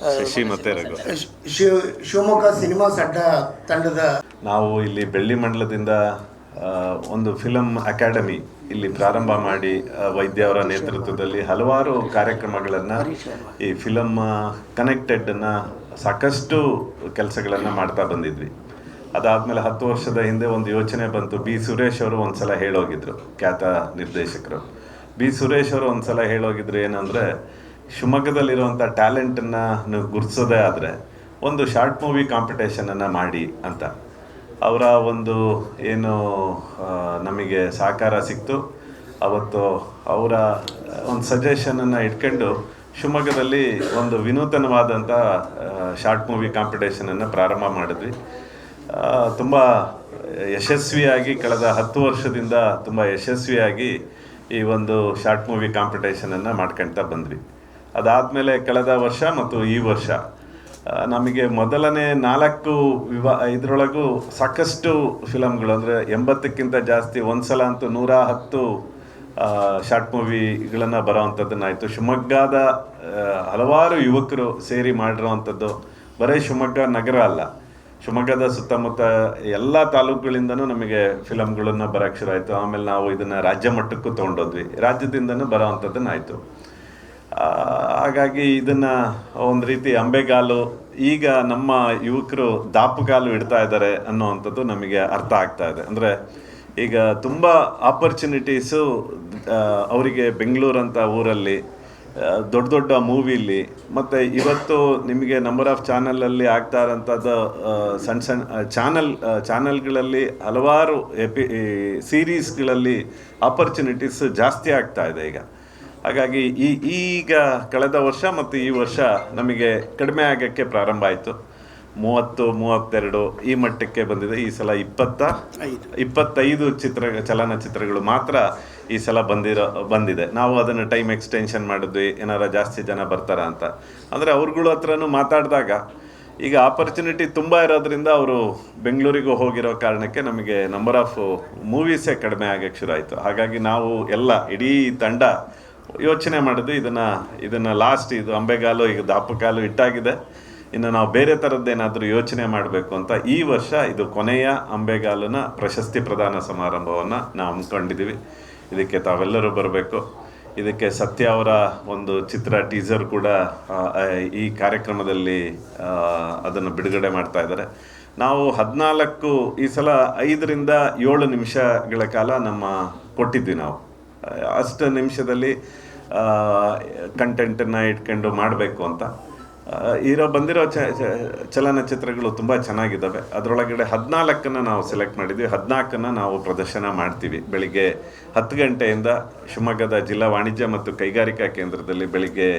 ಶಶಿ ಮತ್ತೆ ರಘು. ಶಿ- ಶಿವ ಶಿವಮೊಗ್ಗ ಸಿನಿಮಾ ಸಡ್ಡ ತಂಡದ ನಾವು ಇಲ್ಲಿ ಬೆಳ್ಳಿ ಮಂಡಲದಿಂದ ಒಂದು ಫಿಲಂ ಅಕಾಡೆಮಿ ಇಲ್ಲಿ ಪ್ರಾರಂಭ ಮಾಡಿ ವೈದ್ಯ ಅವರ ನೇತೃತ್ವದಲ್ಲಿ ಹಲವಾರು ಕಾರ್ಯಕ್ರಮಗಳನ್ನು ಈ ಫಿಲಂ ಕನೆಕ್ಟೆಡ್ ಅನ್ನ ಸಾಕಷ್ಟು ಕೆಲಸಗಳನ್ನು ಮಾಡ್ತಾ ಬಂದಿದ್ವಿ. ಅದಾದಮೇಲೆ ಹತ್ತು ವರ್ಷದ ಹಿಂದೆ ಒಂದು ಯೋಚನೆ ಬಂತು. ಬಿ ಸುರೇಶ್ ಅವರು ಒಂದ್ಸಲ ಹೇಳೋಗಿದ್ರು ಖ್ಯಾತ ನಿರ್ದೇಶಕರು. ಬಿ ಸುರೇಶ್ ಅವರು ಒಂದ್ಸಲ ಹೇಳೋಗಿದ್ರು ಏನಂದ್ರೆ ಶಿವಮೊಗ್ಗದಲ್ಲಿರುವಂಥ ಟ್ಯಾಲೆಂಟನ್ನು ಗುರುತಿಸೋದೇ ಆದರೆ ಒಂದು ಶಾರ್ಟ್ ಮೂವಿ ಕಾಂಪಿಟೇಷನನ್ನು ಮಾಡಿ ಅಂತ. ಅವರ ಒಂದು ಏನು ನಮಗೆ ಸಹಕಾರ ಸಿಕ್ತು. ಅವತ್ತು ಅವರ ಒಂದು ಸಜೆಷನನ್ನು ಇಟ್ಕೊಂಡು ಶಿವಮೊಗ್ಗದಲ್ಲಿ ಒಂದು ವಿನೂತನವಾದಂಥ ಶಾರ್ಟ್ ಮೂವಿ ಕಾಂಪಿಟೇಷನನ್ನು ಪ್ರಾರಂಭ ಮಾಡಿದ್ವಿ. ತುಂಬ ಯಶಸ್ವಿಯಾಗಿ ಕಳೆದ ಹತ್ತು ವರ್ಷದಿಂದ ತುಂಬ ಯಶಸ್ವಿಯಾಗಿ ಈ ಒಂದು ಶಾರ್ಟ್ ಮೂವಿ ಕಾಂಪಿಟೇಷನನ್ನು ಮಾಡ್ಕೊಳ್ತಾ ಬಂದ್ವಿ. ಅದಾದಮೇಲೆ ಕಳೆದ ವರ್ಷ ಮತ್ತು ಈ ವರ್ಷ ನಮಗೆ ಮೊದಲನೇ ನಾಲ್ಕು ವಿವಾ, ಇದರೊಳಗೂ ಸಾಕಷ್ಟು ಫಿಲಮ್ಗಳು ಅಂದರೆ ಎಂಬತ್ತಕ್ಕಿಂತ ಜಾಸ್ತಿ, ಒಂದ್ಸಲ ಅಂತೂ ನೂರ ಹತ್ತು ಶಾರ್ಟ್ ಮೂವಿಗಳನ್ನು ಬರೋವಂಥದ್ದನ್ನಾಯಿತು ಶಿವಮೊಗ್ಗದ ಹಲವಾರು ಯುವಕರು ಸೇರಿ ಮಾಡಿರುವಂಥದ್ದು ಬರೀ ಶಿವಮೊಗ್ಗ ನಗರ ಅಲ್ಲ. ಶಿವಮೊಗ್ಗದ ಸುತ್ತಮುತ್ತ ಎಲ್ಲ ತಾಲೂಕುಗಳಿಂದನೂ ನಮಗೆ ಫಿಲಮ್ಗಳನ್ನು ಬರೋಕ್ಕೆ ಶುರು ಆಯಿತು. ಆಮೇಲೆ ನಾವು ಇದನ್ನು ರಾಜ್ಯ ಮಟ್ಟಕ್ಕೂ ತೊಗೊಂಡೋದ್ವಿ. ರಾಜ್ಯದಿಂದನೂ ಬರೋ ಅಂಥದ್ದನ್ನಾಯಿತು ಹಾಗಾಗಿ ಇದನ್ನ ಒಂದು ರೀತಿ ಅಂಬೆಗಾಲು, ಈಗ ನಮ್ಮ ಯುವಕರು ದಾಪುಗಾಲು ಇಡ್ತಾ ಇದ್ದಾರೆ ಅನ್ನೋವಂಥದ್ದು ನಮಗೆ ಅರ್ಥ ಆಗ್ತಾ ಇದೆ. ಅಂದರೆ ಈಗ ತುಂಬ ಆಪರ್ಚುನಿಟೀಸು ಅವರಿಗೆ ಬೆಂಗಳೂರಂಥ ಊರಲ್ಲಿ ದೊಡ್ಡ ದೊಡ್ಡ ಮೂವಿಲಿ ಮತ್ತು ಇವತ್ತು ನಿಮಗೆ ನಂಬರ್ ಆಫ್ ಚಾನಲಲ್ಲಿ ಆಗ್ತಾ ಇರೋಂಥದ್ದು ಸಣ್ಣ ಸಣ್ಣ ಚಾನಲ್ ಚಾನಲ್ಗಳಲ್ಲಿ ಹಲವಾರು ಎಪಿ ಸೀರೀಸ್ಗಳಲ್ಲಿ ಆಪರ್ಚುನಿಟೀಸ್ ಜಾಸ್ತಿ ಆಗ್ತಾ ಇದೆ ಈಗ. ಹಾಗಾಗಿ ಈ ಈಗ ಕಳೆದ ವರ್ಷ ಮತ್ತು ಈ ವರ್ಷ ನಮಗೆ ಕಡಿಮೆ ಆಗೋಕ್ಕೆ ಪ್ರಾರಂಭ ಆಯಿತು. ಮೂವತ್ತು ಮೂವತ್ತೆರಡು ಈ ಮಟ್ಟಕ್ಕೆ ಬಂದಿದೆ. ಈ ಸಲ ಇಪ್ಪತ್ತ ಇಪ್ಪತ್ತೈದು ಚಿತ್ರ ಚಲನಚಿತ್ರಗಳು ಮಾತ್ರ ಈ ಸಲ ಬಂದಿರೋ ಬಂದಿದೆ. ನಾವು ಅದನ್ನು ಟೈಮ್ ಎಕ್ಸ್ಟೆನ್ಷನ್ ಮಾಡಿದ್ವಿ. ಏನಾರ ಜಾಸ್ತಿ ಜನ ಬರ್ತಾರ ಅಂತ. ಅಂದರೆ ಅವ್ರುಗಳ ಹತ್ರನೂ ಮಾತಾಡಿದಾಗ ಈಗ ಆಪರ್ಚುನಿಟಿ ತುಂಬ ಇರೋದ್ರಿಂದ ಅವರು ಬೆಂಗಳೂರಿಗೂ ಹೋಗಿರೋ ಕಾರಣಕ್ಕೆ ನಮಗೆ ನಂಬರ್ ಆಫ್ ಮೂವೀಸೇ ಕಡಿಮೆ ಆಗಕ್ಕೆ ಶುರು ಆಯಿತು. ಹಾಗಾಗಿ ನಾವು ಎಲ್ಲ ಇಡೀ ತಂಡ ಯೋಚನೆ ಮಾಡಿದ್ವಿ ಇದನ್ನು ಇದನ್ನು ಲಾಸ್ಟ್ ಇದು ಅಂಬೆಗಾಲು, ಈಗ ದಾಪಕಾಲು ಇಟ್ಟಾಗಿದೆ. ಇನ್ನು ನಾವು ಬೇರೆ ಥರದ್ದೇನಾದರೂ ಯೋಚನೆ ಮಾಡಬೇಕು ಅಂತ ಈ ವರ್ಷ ಇದು ಕೊನೆಯ ಅಂಬೆಗಾಲಿನ ಪ್ರಶಸ್ತಿ ಪ್ರದಾನ ಸಮಾರಂಭವನ್ನು ನಾವು ಹಮ್ಮಿಕೊಂಡಿದ್ದೀವಿ ಇದಕ್ಕೆ ತಾವೆಲ್ಲರೂ ಬರಬೇಕು. ಇದಕ್ಕೆ ಸತ್ಯ ಅವರ ಒಂದು ಚಿತ್ರ ಟೀಸರ್ ಕೂಡ ಈ ಕಾರ್ಯಕ್ರಮದಲ್ಲಿ ಅದನ್ನು ಬಿಡುಗಡೆ ಮಾಡ್ತಾ ಇದ್ದಾರೆ. ನಾವು ಹದಿನಾಲ್ಕು, ಈ ಸಲ ಐದರಿಂದ ಏಳು ನಿಮಿಷಗಳ ಕಾಲ ನಮ್ಮ ಕೊಟ್ಟಿದ್ವಿ ನಾವು. ಅಷ್ಟು ನಿಮಿಷದಲ್ಲಿ ಕಂಟೆಂಟನ್ನು ಇಟ್ಕೊಂಡು ಮಾಡಬೇಕು ಅಂತ. ಇರೋ ಬಂದಿರೋ ಚ ಚಲನಚಿತ್ರಗಳು ತುಂಬ ಚೆನ್ನಾಗಿದ್ದಾವೆ ಅದರೊಳಗಡೆ ಹದಿನಾಲ್ಕನ್ನು ನಾವು ಸೆಲೆಕ್ಟ್ ಮಾಡಿದ್ವಿ. ಹದಿನಾಲ್ಕನ್ನು ನಾವು ಪ್ರದರ್ಶನ ಮಾಡ್ತೀವಿ. ಬೆಳಿಗ್ಗೆ ಹತ್ತು ಗಂಟೆಯಿಂದ ಶಿವಮೊಗ್ಗದ ಜಿಲ್ಲಾ ವಾಣಿಜ್ಯ ಮತ್ತು ಕೈಗಾರಿಕಾ ಕೇಂದ್ರದಲ್ಲಿ ಬೆಳಿಗ್ಗೆ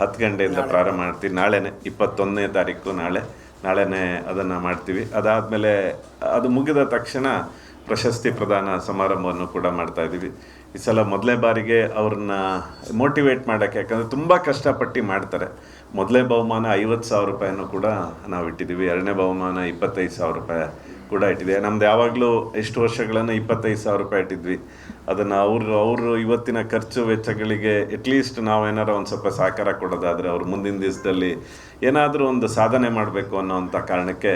ಹತ್ತು ಗಂಟೆಯಿಂದ ಪ್ರಾರಂಭ ಮಾಡ್ತೀವಿ. ನಾಳೆನೇ ಇಪ್ಪತ್ತೊಂದನೇ ತಾರೀಕು ನಾಳೆ. ನಾಳೆನೇ ಅದನ್ನು ಮಾಡ್ತೀವಿ. ಅದಾದಮೇಲೆ ಅದು ಮುಗಿದ ತಕ್ಷಣ ಪ್ರಶಸ್ತಿ ಪ್ರದಾನ ಸಮಾರಂಭವನ್ನು ಕೂಡ ಮಾಡ್ತಾ ಇದ್ದೀವಿ. ಈ ಸಲ ಮೊದಲೇ ಬಾರಿಗೆ ಅವ್ರನ್ನ ಮೋಟಿವೇಟ್ ಮಾಡೋಕ್ಕೆ, ಯಾಕಂದರೆ ತುಂಬ ಕಷ್ಟಪಟ್ಟು ಮಾಡ್ತಾರೆ. ಮೊದಲೇ ಬಹುಮಾನ ಐವತ್ತು ಸಾವಿರ ರೂಪಾಯಿನೂ ಕೂಡ ನಾವು ಇಟ್ಟಿದ್ದೀವಿ ಎರಡನೇ ಬಹುಮಾನ ಇಪ್ಪತ್ತೈದು ಸಾವಿರ ರೂಪಾಯಿ. ಕೂಡ ಇಟ್ಟಿದೆ. ನಮ್ದು ಯಾವಾಗಲೂ ಎಷ್ಟು ವರ್ಷಗಳನ್ನು ಇಪ್ಪತ್ತೈದು ಸಾವಿರ ರೂಪಾಯಿ ಇಟ್ಟಿದ್ವಿ. ಅದನ್ನು ಅವರು ಅವರು ಇವತ್ತಿನ ಖರ್ಚು ವೆಚ್ಚಗಳಿಗೆ ಅಟ್ಲೀಸ್ಟ್ ನಾವು ಏನಾರ ಒಂದು ಸ್ವಲ್ಪ ಸಹಕಾರ ಕೊಡೋದಾದರೆ ಅವ್ರು ಮುಂದಿನ ದಿವಸದಲ್ಲಿ ಏನಾದರೂ ಒಂದು ಸಾಧನೆ ಮಾಡಬೇಕು ಅನ್ನೋವಂಥ ಕಾರಣಕ್ಕೆ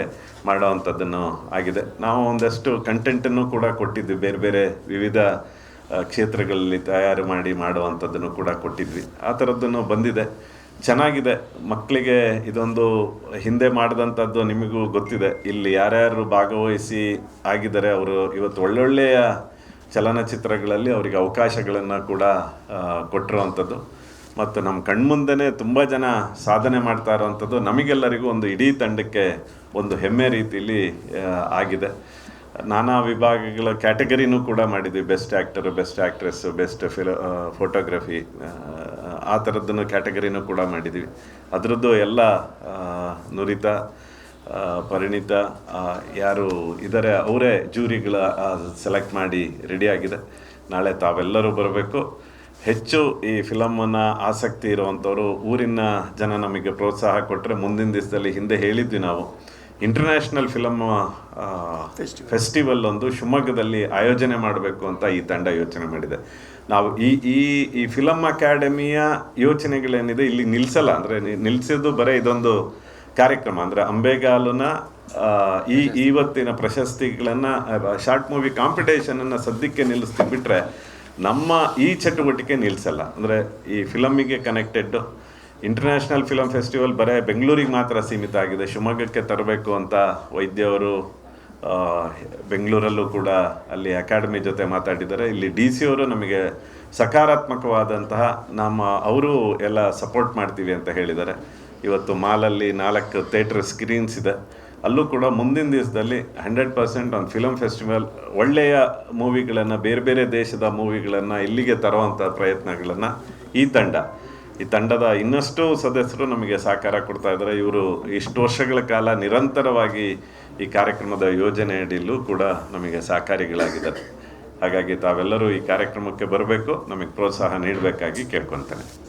ಮಾಡೋವಂಥದ್ದನ್ನು ಆಗಿದೆ. ನಾವು ಒಂದಷ್ಟು ಕಂಟೆಂಟನ್ನು ಕೂಡ ಕೊಟ್ಟಿದ್ವಿ. ಬೇರೆ ಬೇರೆ ವಿವಿಧ ಕ್ಷೇತ್ರಗಳಲ್ಲಿ ತಯಾರು ಮಾಡಿ ಮಾಡುವಂಥದ್ದನ್ನು ಕೂಡ ಕೊಟ್ಟಿದ್ವಿ. ಆ ಥರದ್ದನ್ನು ಬಂದಿದೆ. ಚೆನ್ನಾಗಿದೆ. ಮಕ್ಕಳಿಗೆ ಇದೊಂದು ಹಿಂದೆ ಮಾಡಿದಂಥದ್ದು ನಿಮಗೂ ಗೊತ್ತಿದೆ. ಇಲ್ಲಿ ಯಾರ್ಯಾರು ಭಾಗವಹಿಸಿ ಆಗಿದ್ದಾರೆ, ಅವರು ಇವತ್ತು ಒಳ್ಳೊಳ್ಳೆಯ ಚಲನಚಿತ್ರಗಳಲ್ಲಿ ಅವರಿಗೆ ಅವಕಾಶಗಳನ್ನು ಕೂಡ ಕೊಟ್ಟಿರುವಂಥದ್ದು. ಮತ್ತು ನಮ್ಮ ಕಣ್ಮುಂದೆ ತುಂಬ ಜನ ಸಾಧನೆ ಮಾಡ್ತಾ ಇರೋವಂಥದ್ದು ನಮಗೆಲ್ಲರಿಗೂ ಒಂದು ಇಡೀ ತಂಡಕ್ಕೆ ಒಂದು ಹೆಮ್ಮೆ ರೀತಿಯಲ್ಲಿ ಆಗಿದೆ. ನಾನಾ ವಿಭಾಗಗಳ ಕ್ಯಾಟಗರಿನೂ ಕೂಡ ಮಾಡಿದ್ವಿ best actor, best actress best ಫಿಲ photography ಆ ಥರದ್ದನ್ನು ಕ್ಯಾಟಗರಿನೂ ಕೂಡ ಮಾಡಿದ್ವಿ ಅದರದ್ದು ಎಲ್ಲ ನುರಿತ ಪರಿಣಿತ ಯಾರು ಇದ್ದಾರೆ ಅವರೇ ಜೂರಿಗಳ ಸೆಲೆಕ್ಟ್ ಮಾಡಿ ರೆಡಿಯಾಗಿದೆ ನಾಳೆ ತಾವೆಲ್ಲರೂ ಬರಬೇಕು. ಹೆಚ್ಚು ಈ ಫಿಲಮನ್ನು ಆಸಕ್ತಿ ಇರುವಂಥವ್ರು ಊರಿನ ಜನ ನಮಗೆ ಪ್ರೋತ್ಸಾಹ ಕೊಟ್ಟರೆ ಮುಂದಿನ ದಿವಸದಲ್ಲಿ ಹಿಂದೆ ಹೇಳಿದ್ವಿ ನಾವು. ಇಂಟರ್ನ್ಯಾಷನಲ್ ಫಿಲಮ್ ಫೆಸ್ಟಿವಲ್ ಒಂದು ಶಿವಮೊಗ್ಗದಲ್ಲಿ ಆಯೋಜನೆ ಮಾಡಬೇಕು ಅಂತ ಈ ತಂಡ ಯೋಚನೆ ಮಾಡಿದೆ. ನಾವು ಈ ಈ ಈ ಫಿಲಮ್ ಅಕಾಡೆಮಿಯ ಯೋಚನೆಗಳೇನಿದೆ ಇಲ್ಲಿ ನಿಲ್ಸಲ್ಲ. ಅಂದರೆ ನಿಲ್ಸಿದ್ದು ಬರೀ ಇದೊಂದು ಕಾರ್ಯಕ್ರಮ. ಅಂದರೆ ಅಂಬೇಗಾಲುನ ಈ ಇವತ್ತಿನ ಪ್ರಶಸ್ತಿಗಳನ್ನು ಶಾರ್ಟ್ ಮೂವಿ ಕಾಂಪಿಟೇಷನನ್ನು ಸದ್ಯಕ್ಕೆ ನಿಲ್ಲಿಸ್ತೀವಿ ಬಿಟ್ಟರೆ ನಮ್ಮ ಈ ಚಟುವಟಿಕೆ ನಿಲ್ಲಿಸಲ್ಲ ಅಂದರೆ ಈ ಫಿಲಮ್ಮಿಗೆ ಕನೆಕ್ಟೆಡ್ ಇಂಟರ್ನ್ಯಾಷನಲ್ ಫಿಲಮ್ ಫೆಸ್ಟಿವಲ್ ಬರೀ ಬೆಂಗಳೂರಿಗೆ ಮಾತ್ರ ಸೀಮಿತ ಆಗಿದೆ. ಶಿವಮೊಗ್ಗಕ್ಕೆ ತರಬೇಕು ಅಂತ ವೈದ್ಯವರು ಬೆಂಗಳೂರಲ್ಲೂ ಕೂಡ ಅಲ್ಲಿ ಅಕಾಡೆಮಿ ಜೊತೆ ಮಾತಾಡಿದ್ದಾರೆ. ಇಲ್ಲಿ ಡಿ ಸಿ ಅವರು ನಮಗೆ ಸಕಾರಾತ್ಮಕವಾದಂತಹ ನಮ್ಮ, ಅವರು ಎಲ್ಲ ಸಪೋರ್ಟ್ ಮಾಡ್ತೀವಿ ಅಂತ ಹೇಳಿದ್ದಾರೆ. ಇವತ್ತು ಮಾಲಲ್ಲಿ ನಾಲ್ಕು ಥಿಯೇಟರ್ ಸ್ಕ್ರೀನ್ಸ್ ಇದೆ. ಅಲ್ಲೂ ಕೂಡ ಮುಂದಿನ ದಿವಸದಲ್ಲಿ ಹಂಡ್ರೆಡ್ ಪರ್ಸೆಂಟ್ ಒಂದು ಫಿಲಮ್ ಫೆಸ್ಟಿವಲ್, ಒಳ್ಳೆಯ ಮೂವಿಗಳನ್ನು, ಬೇರೆ ಬೇರೆ ದೇಶದ ಮೂವಿಗಳನ್ನು ಇಲ್ಲಿಗೆ ತರುವಂಥ ಪ್ರಯತ್ನಗಳನ್ನು ಈ ತಂಡ, ಈ ತಂಡದ ಇನ್ನಷ್ಟು ಸದಸ್ಯರು ನಮಗೆ ಸಹಕಾರ ಕೊಡ್ತಾ ಇದ್ದಾರೆ. ಇವರು ಇಷ್ಟು ವರ್ಷಗಳ ಕಾಲ ನಿರಂತರವಾಗಿ ಈ ಕಾರ್ಯಕ್ರಮದ ಯೋಜನೆ ಅಡಿಯಲ್ಲೂ ಕೂಡ ನಮಗೆ ಸಹಕಾರಿಗಳಾಗಿದ್ದಾರೆ. ಹಾಗಾಗಿ ತಾವೆಲ್ಲರೂ ಈ ಕಾರ್ಯಕ್ರಮಕ್ಕೆ ಬರಬೇಕು, ನಮಗೆ ಪ್ರೋತ್ಸಾಹ ನೀಡಬೇಕಾಗಿ ಕೇಳ್ಕೊತೇನೆ